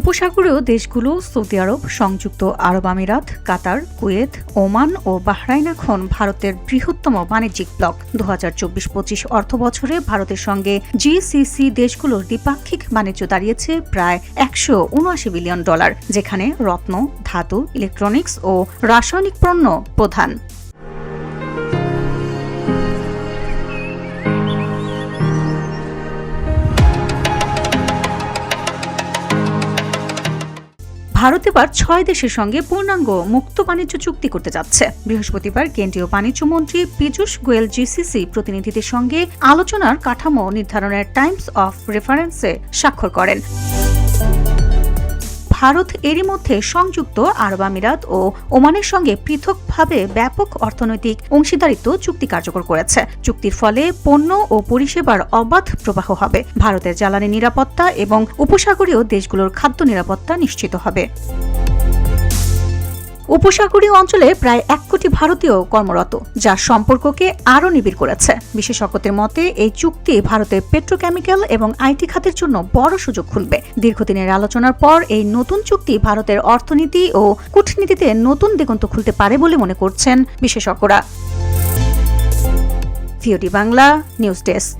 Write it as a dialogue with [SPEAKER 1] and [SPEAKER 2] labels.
[SPEAKER 1] উপসাগরীয় দেশগুলো, সৌদি আরব, সংযুক্ত আরব আমিরাত, কাতার, কুয়েত, ওমান ও বাহরাইন এখন ভারতের বৃহত্তম বাণিজ্যিক ব্লক। দু হাজার চব্বিশ পঁচিশ অর্থ বছরে ভারতের সঙ্গে জিসিসি দেশগুলোর দ্বিপাক্ষিক বাণিজ্য দাঁড়িয়েছে প্রায় একশো উনআশি বিলিয়ন ডলার, যেখানে রত্ন, ধাতু ইলেকট্রনিক্স ও রাসায়নিক পণ্য প্রধান। ভারত এবার ছয় দেশের সঙ্গে পূর্ণাঙ্গ মুক্ত বাণিজ্য চুক্তি করতে যাচ্ছে। বৃহস্পতিবার কেন্দ্রীয় বাণিজ্য মন্ত্রী পীযূষ গোয়েল জিসিসি প্রতিনিধিদের সঙ্গে আলোচনার কাঠামো নির্ধারণের টাইমস অফ রেফারেন্সে স্বাক্ষর করেন। ভারত এরই মধ্যে সংযুক্ত আরব আমিরাত ও ওমানের সঙ্গে পৃথকভাবে ব্যাপক অর্থনৈতিক অংশীদারিত্ব চুক্তি কার্যকর করেছে। চুক্তির ফলে পণ্য ও পরিষেবার অবাধ প্রবাহ হবে। ভারতের জ্বালানি নিরাপত্তা এবং উপসাগরীয় দেশগুলোর খাদ্য নিরাপত্তা নিশ্চিত হবে। উপসাগরীয় অঞ্চলে প্রায় এক কোটি ভারতীয় কর্মরত, যা সম্পর্ককে আরও নিবিড় করেছে। বিশেষজ্ঞদের মতে, এই চুক্তি ভারতের পেট্রোকেমিক্যাল এবং আইটি খাতের জন্য বড় সুযোগ খুলবে। দীর্ঘদিনের আলোচনার পর এই নতুন চুক্তি ভারতের অর্থনীতি ও কূটনীতিতে নতুন দিগন্ত খুলতে পারে বলে মনে করছেন বিশেষজ্ঞরা। Bangla, news desk.